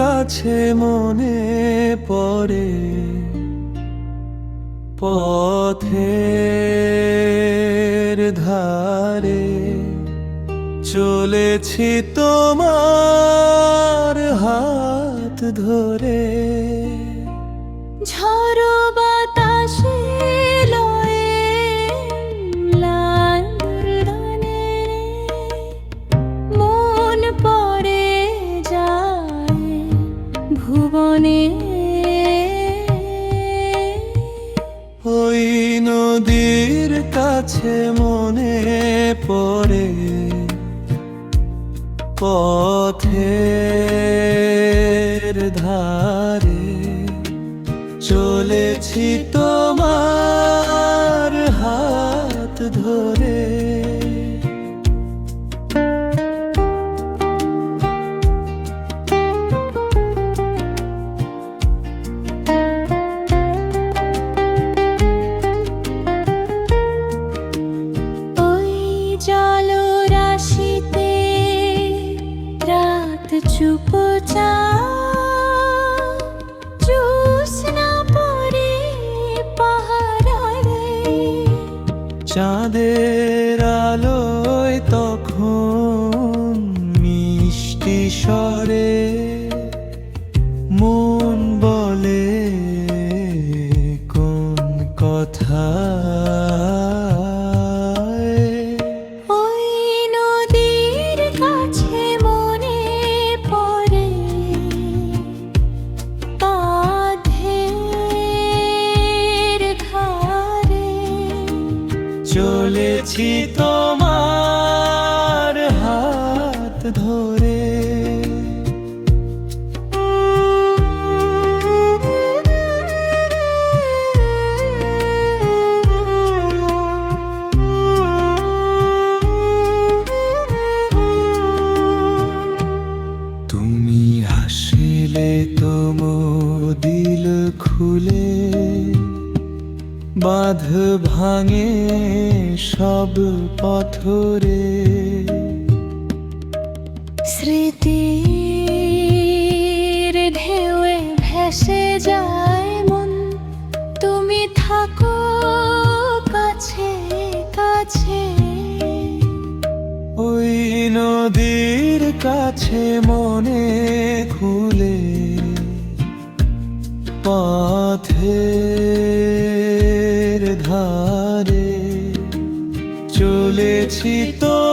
কাছে মনে পড়ে পথের ধারে চলেছি তোমার হাত ধরে ঝড়ো কাছে মনে পড়ে পথে ধারে। চলেছি তোমার হাত ধরে। পাহারারে চাঁদের আলোয় তখন মিষ্টি স্বরে চলেছি তোমার হাত ধরে। তুমি হাসিলে তোম দিল খুলে। বাঁধ ভাঙে সব পথরে। স্মৃতির ঢেউয়ে ভেসে যায় মন। তুমি থাকো কাছে কাছে। ওই নদীর কাছে মনে খুলে। পথের ধারে তো